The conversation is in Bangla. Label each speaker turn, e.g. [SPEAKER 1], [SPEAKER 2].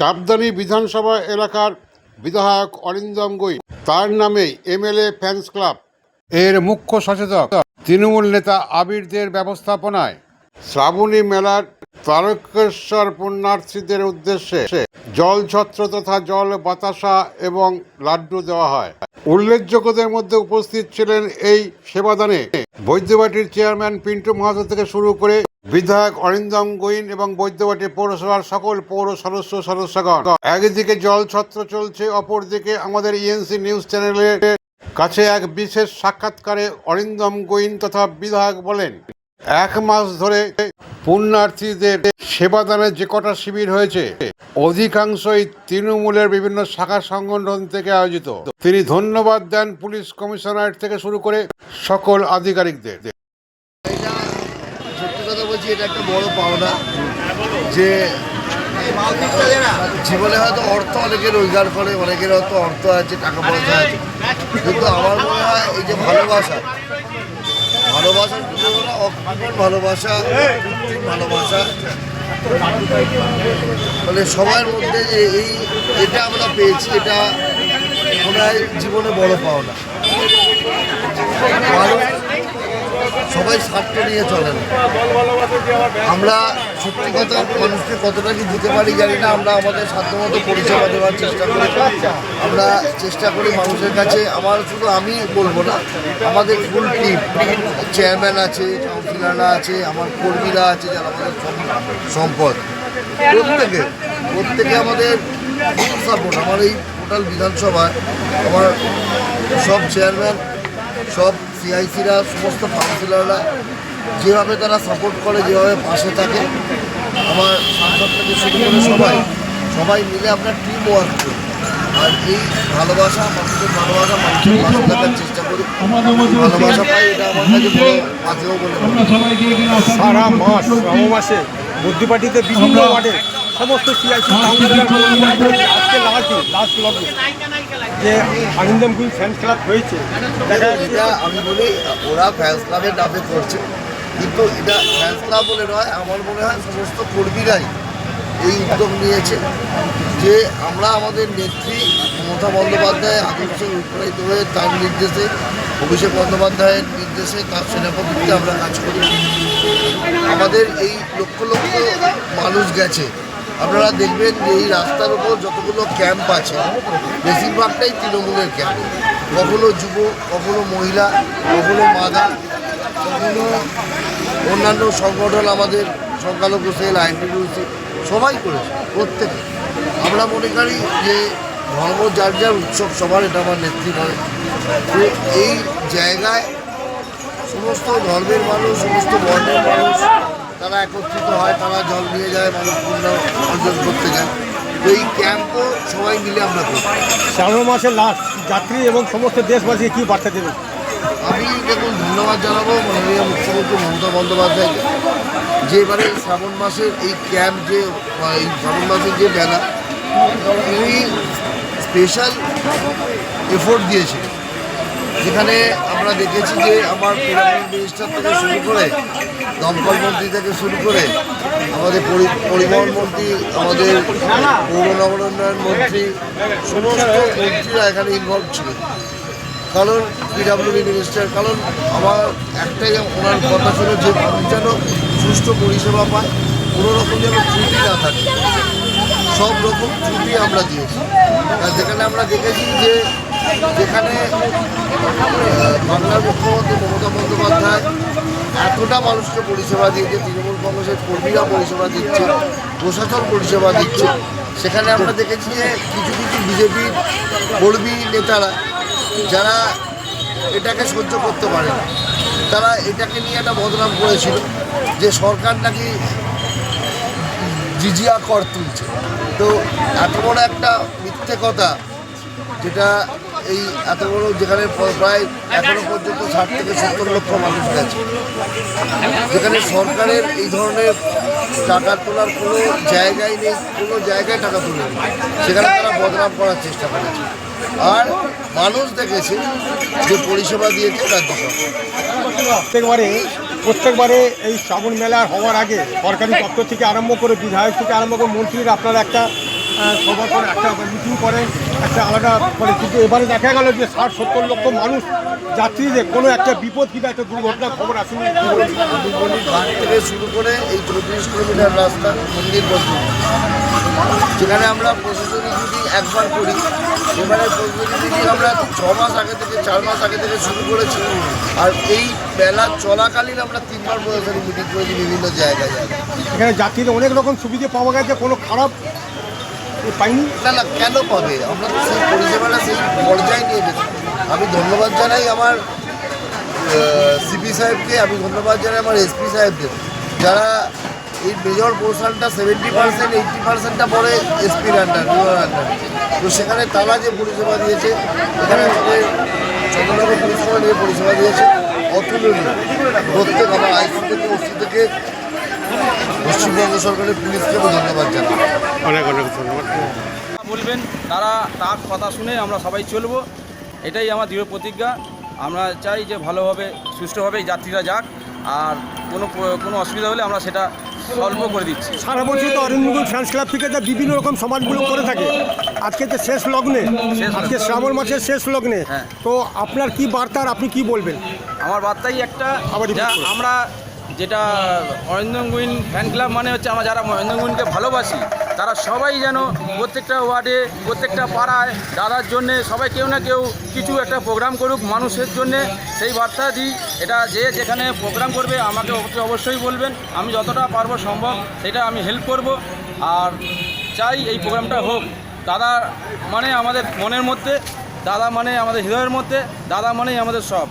[SPEAKER 1] চাপদানি বিধানসভা এলাকার বিধায়ক অরিন্দম গৈ তার নামে এমএলএ ফ্যান্স ক্লাব। এর মুখ্য সচেতক তৃণমূল নেতা আবিরদের ব্যবস্থাপনায়। শ্রাবণী মেলার তারকেশ্বর পুণ্যার্থীদের উদ্দেশ্যে জল ছত্র তথা জল বাতাসা এবং লাড্ডু দেওয়া হয়। উল্লেখযোগ্যদের মধ্যে উপস্থিত ছিলেন এই সেবাদানে বৈদ্যবাটির চেয়ারম্যান পিন্টু মাহাতো থেকে শুরু করে বিধায়ক অরিন্দম গোয়েন এবং বৈদ্যবাটি পৌরসভার সকল পৌর সদস্য সদস্যগণ। একদিকে জল ছত্র চলছে, অপরদিকে আমাদের ইএনসি নিউজ চ্যানেলের কাছে এক বিশেষ সাক্ষাৎকারে অরিন্দম গোয়েন তথা বিধায়ক বলেন, এক মাস ধরে পুণ্যার্থীদের সেবাদানের যে কটা শিবির হয়েছে, অধিকাংশই তৃণমূলের বিভিন্ন শাখা সংগঠন থেকে আয়োজিত। তিনি ধন্যবাদ দেন পুলিশ কমিশনারেট থেকে শুরু করে সকল আধিকারিকদের।
[SPEAKER 2] বলছি, এটা একটা বড় পাওনা। যে জীবনে হয়তো অর্থ অনেকে রোজগার করে, অনেকের হয়তো অর্থ আছে, টাকা পয়সা আছে। কিন্তু আমার মনে হয় এই যে ভালোবাসা ভালোবাসার তুলনা ভালোবাসা ভালোবাসা। মানে সবার মধ্যে যে এই, এটা আমরা পেয়েছি, এটা মনে হয় জীবনে বড় পাওনা। সবাই স্বার্থ নিয়ে চলে না আমরা সত্যি কথা মানুষকে কতটা কি দিতে পারি জানি না, আমরা আমাদের সাধ্যমতো পরিষেবা দেওয়ার চেষ্টা করি। আমরা চেষ্টা করি মানুষের কাছে, আমার শুধু আমি বলব না, আমাদের ফুল টিম চেয়ারম্যান আছে কাউন্সিলাররা আছে, আমার কর্মীরা আছে যারা আমাদের সম্পদ। প্রত্যেকে প্রত্যেকে আমাদের সাপোর্ট আমার এই টোটাল বিধানসভায় আমার সব চেয়ারম্যান সব সিআইসিরা সমস্ত কাউন্সিলররা যেভাবে তারা সাপোর্ট করে যেভাবে পাশে থাকে আমার সাংসদ থেকে শুরু করে সবাই সবাই মিলে আপনার টিম ওয়ার্ক করি। আর এই ভালোবাসা মানুষের ভালোবাসা মানুষের পাশে থাকার চেষ্টা করি। ভালোবাসা পাই এটা আমার কাছে বড় বলে
[SPEAKER 3] সারা মাস মাসে বুদ্ধিপাটিতে বিভিন্ন ওয়ার্ডে সমস্ত সিআইসি আজকে লাস্ট লাস্ট লগ্ন যে আনন্দম কুইন ফ্যান ক্লাব হয়েছে।
[SPEAKER 2] এটা আমি বলি, ওরা ফ্যান্স ক্লাবের নামে করছে। কিন্তু এটা ফ্যান্স ক্লাব বলে নয়, আমার মনে হয় সমস্ত কর্মীরাই এই উদ্যোগ নিয়েছে যে আমরা আমাদের নেত্রী মমতা বন্দ্যোপাধ্যায় আদর্শে উৎপ্রাণিত হয়ে তার নির্দেশে, অভিষেক বন্দ্যোপাধ্যায়ের নির্দেশে তার সেনাপতিতে আমরা কাজ করি। আমাদের এই লক্ষ লক্ষ মানুষ গেছে। আপনারা দেখবেন যে এই রাস্তার উপর যতগুলো ক্যাম্প আছে, বেশিরভাগটাই তৃণমূলের ক্যাম্প কখনো যুব, কখনো মহিলা, কখনো মাদা কখনো অন্যান্য সংগঠন আমাদের সংখ্যালঘু সেল আইনটিউসি সবাই করেছে, প্রত্যেকে। আমরা মনে করি যে ধর্ম যার যার উৎসব, সবার এটা আমার নেত্রী নয় তো এই জায়গায় সমস্ত ধর্মের মানুষ, সমস্ত বর্ণের মানুষ তারা একত্রিত হয় তারা জল নিয়ে যায় মানুষ পূর্ণ অর্জন করতে যায়। তো এই ক্যাম্পও সবাই মিলে আমরা করি
[SPEAKER 3] শ্রাবণ মাসের লাস্ট যাত্রী এবং সমস্ত দেশবাসীকে কী বার্তা দেবেন?
[SPEAKER 2] আমি দেখুন ধন্যবাদ জানাব মাননীয় মুখ্যমন্ত্রী মমতা বন্দ্যোপাধ্যায়কে। যে এবারে শ্রাবণ মাসের এই ক্যাম্প যে এই শ্রাবণ মাসের যে মেলা তিনি স্পেশাল এফোর্ট দিয়েছে যেখানে আমরা দেখেছি যে আমার মিনিস্টার থেকে শুরু করে দমকল মন্ত্রী থেকে শুরু করে আমাদের পরি- পরিবহন মন্ত্রী, আমাদের পৌর নগর উন্নয়ন মন্ত্রী, সমস্ত মন্ত্রীরা এখানে ইনভলভ ছিলেন। কারণ পিডাব্লিউডি মিনিস্টার কারণ আমার একটাই ওনার কথা ছিল যে যেন সুষ্ঠু পরিষেবা পায়, কোনো রকম যেন ত্রুটি না থাকে। সব রকম ত্রুটি আমরা দিয়েছি। যেখানে আমরা দেখেছি যে যেখানে বাংলার মুখ্যমন্ত্রী মমতা বন্দ্যোপাধ্যায় এতটা মানুষকে পরিষেবা দিয়েছে, তৃণমূল কংগ্রেসের কর্মীরা পরিষেবা দিচ্ছে, প্রশাসন পরিষেবা দিচ্ছে। সেখানে আমরা দেখেছি যে কিছু কিছু বিজেপির কর্মী নেতারা, যারা এটাকে সহ্য করতে পারে না। তারা এটাকে নিয়ে একটা বদনাম করেছিল যে সরকার নাকি জিজিয়া কর তুলছে। তো এত বড় একটা মিথ্যে কথা যেটা এই এত বড় যেখানে প্রায় এখনও পর্যন্ত ষাট থেকে সত্তর লক্ষ মানুষ গেছে। যেখানে সরকারের এই ধরনের টাকা তোলার কোনো জায়গায় নেই, কোনো জায়গায় টাকা তুলে সেখানে তারা বদনাম করার চেষ্টা করেছে। আর মানুষ দেখেছে যে পরিষেবা দিয়েছে রাজ্য সরকার।
[SPEAKER 3] প্রত্যেকবারে প্রত্যেকবারে এই শ্রাবণ মেলা হওয়ার আগে সরকারি দপ্তর থেকে আরম্ভ করে বিধায়ক থেকে আরম্ভ করে মন্ত্রীরা আপনারা একটা সবার পরে একটা মিটিং করে একটা আলাদা করে। কিন্তু এবারে দেখা গেল যে ষাট সত্তর লক্ষ মানুষ যাত্রীদের কোনো একটা বিপদ কিংবা একটা দুর্ঘটনার খবর আসেনি।
[SPEAKER 2] ঘাট থেকে শুরু করে এই চৌত্রিশ কিলোমিটার রাস্তা মন্দির পর্যন্ত যেখানে আমরা প্রশাসনিক ডিউটি একবার করি। এবারে প্রশাসনিক ডিউটি আমরা ছ মাস আগে থেকে চার মাস আগে থেকে শুরু করেছি। আর এই মেলা চলাকালীন আমরা তিনবার প্রশাসনিক মিটিং করেছি বিভিন্ন জায়গায় জায়গায়।
[SPEAKER 3] এখানে যাত্রীদের অনেক রকম সুবিধে পাওয়া গেছে। কোনো খারাপ পাইনি?
[SPEAKER 2] না না, কেন পাবে? আমরা সেই পরিষেবাটা সেই পর্যায়ে নিয়ে গেছি। আমি ধন্যবাদ জানাই আমার সিপি সাহেবকে, আমি ধন্যবাদ জানাই আমার এসপি সাহেবদের যারা এই মেজর পোর্শনটা সেভেন্টি পার্সেন্ট এইটটি পার্সেন্টটা পরে এসপির আন্ডার বিভার আন্ডার তো সেখানে তারা যে পরিষেবা দিয়েছে, এখানে আমাদের চন্দ্রনগর পরিষেবা নিয়ে পরিষেবা দিয়েছে, অতুলনীয়। প্রত্যেক আমার আইসি থেকে, ওসি থেকে পশ্চিমবঙ্গ সরকারের পুলিশকে ধন্যবাদ জানাই।
[SPEAKER 1] অনেক অনেক ধন্যবাদ।
[SPEAKER 4] বলবেন তারা তার কথা শুনে আমরা সবাই চলবো। এটাই আমার দৃঢ় প্রতিজ্ঞা। আমরা চাই যে ভালোভাবে সুষ্ঠুভাবে যাত্রীরা যাক আর কোনো কোনো অসুবিধা হলে আমরা সেটা সলভ করে দিচ্ছি।
[SPEAKER 3] সারা বছর তো অরিন্দম ফ্যান্স ক্লাব থেকে যা বিভিন্ন রকম সমাজগুলো করে থাকে আজকে যে শেষ লগ্নে আজকে শ্রাবণ মাসের শেষ লগ্নে
[SPEAKER 4] হ্যাঁ।
[SPEAKER 3] তো আপনার কি বার্তা আর আপনি কি বলবেন?
[SPEAKER 4] আমার বার্তাই একটা আমরা যেটা অরিন্দম গুইন ফ্যান ক্লাব মানে হচ্ছে আমরা যারা অরিন্দম গুইনকে ভালোবাসি, তারা সবাই যেন প্রত্যেকটা ওয়ার্ডে, প্রত্যেকটা পাড়ায় দাদার জন্যে সবাই কেউ না কেউ কিছু একটা প্রোগ্রাম করুক মানুষের জন্যে, সেই বার্তা দিই। এটা যে যেখানে প্রোগ্রাম করবে আমাকে অবশ্যই বলবেন, আমি যতটা পারব সম্ভব সেটা আমি হেল্প করব। আর চাই এই প্রোগ্রামটা হোক। দাদা মানে আমাদের মনের মধ্যে, দাদা মানে আমাদের হৃদয়ের মধ্যে, দাদা মানেই আমাদের সব।